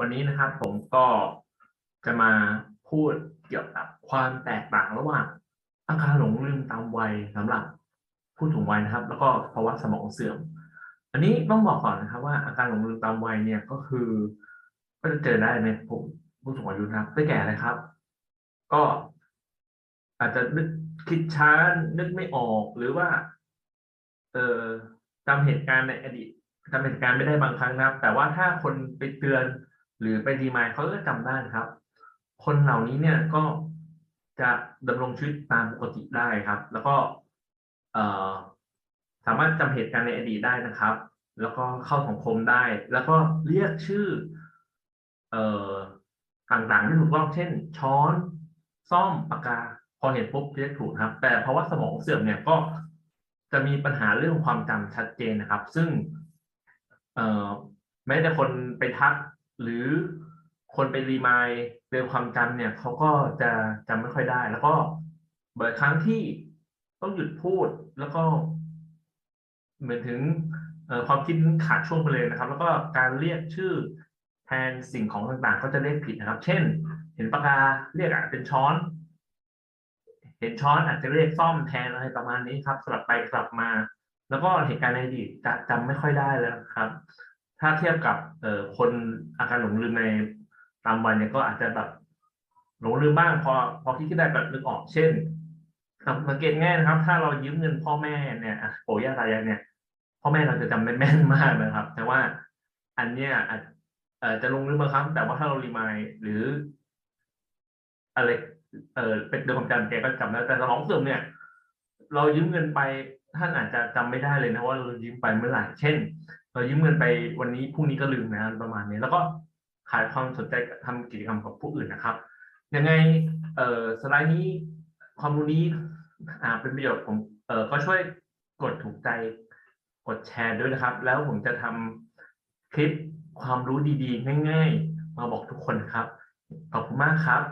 วันนี้นะครับผมก็จะมาพูดเกี่ยวกับความแตกต่างระหว่างอาการหลงลืมตามวัยสำหรับผู้สูงวัยนะครับ แล้วก็ภาวะสมองเสื่อม อันนี้ต้องบอกก่อนนะครับ ว่าอาการหลงลืมตามวัยเนี่ยก็คือ ก็จะเจอได้ในผู้ผู้สูงอายุนะครับได้แก่อะไรครับ ก็อาจจะนึกคิดช้านึกไม่ออกหรือว่า เอ่อจำเหตุการณ์ในอดีตจำเหตุการณ์ไม่ได้บางครั้งนะครับ แต่ว่าถ้าคนไปเตือน หรือไปรีมายด์เขาก็จำได้ครับ คนเหล่านี้เนี่ยก็จะดำรงชีวิตตามปกติได้ครับ แล้วก็เสามารถจำเหตุการณ์ในอดีตได้นะครับ แล้วก็เข้าสังคมได้ แล้วก็เรียกชื่อเอต่างๆไม่ถูกต้องเช่น ช้อน ซ่อมปากกา พอเห็นปุ๊บเรียกถูกครับ แต่เพราะว่าสมองเสื่อมเนี่ยก็จะมีปัญหาเรื่องความจำชัดเจนนะครับ ซึ่งเอแม้แต่คนไปทัก หรือคนไปรีมายเรื่องความจำเนี่ยเขาก็จะจำไม่ค่อยได้ แล้วก็บ่อยครั้งที่ต้องหยุดพูดแล้วก็ เหมือนถึงความคิดขาดช่วงไปเลยนะครับ แล้วก็การเรียกชื่อแทนสิ่งของต่างๆ ก็จะเรียกผิดนะครับ เช่น เห็นปากกาเรียกอะเป็นช้อน เห็นช้อนอาจจะเรียกซ่อมแทนอะไรประมาณนี้ครับ สลับไปสลับมา แล้วก็เหตุการณ์ในอดีตจะจำไม่ค่อยได้แล้วครับ ถ้าเทียบกับเอ่อคนอาการหลงลืมในตามวัยเนี่ยก็อาจจะแบบหลงลืมบ้างพอพอคิดขึ้นได้แบบนึกออกเช่นสังเกตง่ายนะครับ ถ้าเรายืมเงินพ่อแม่เนี่ยปู่ย่าตายายเนี่ยพ่อแม่เราจะจำได้แม่นมากนะครับ แต่ว่าอันเนี้ยจเอ่อจะลงลืมบางครั้งแต่ว่าถ้าเรารีมายหรืออะไรเออเป็นโดยความจำแกก็จำได้แต่สมองเสื่อมเนี่ย เรายืมเงินไป ท่านอาจจะจำไม่ได้เลยนะว่าเรายืมไปเมื่อไหร่ เช่น เรายืมเงินไปวันนี้พรุ่งนี้ก็ลืมนะประมาณนี้ แล้วก็ขาดความสนใจกับทำกิจกรรมกับผู้อื่นนะครับ ยังไงเอ่อสไลด์นี้ความรู้นี้อ่าเป็นประโยชน์ผมเอ่อก็ช่วยกดถูกใจกดแชร์ด้วยนะครับ แล้วผมจะทำคลิปความรู้ดีๆ ง่าย ๆ มาบอกทุกคนครับ ขอบคุณมากครับ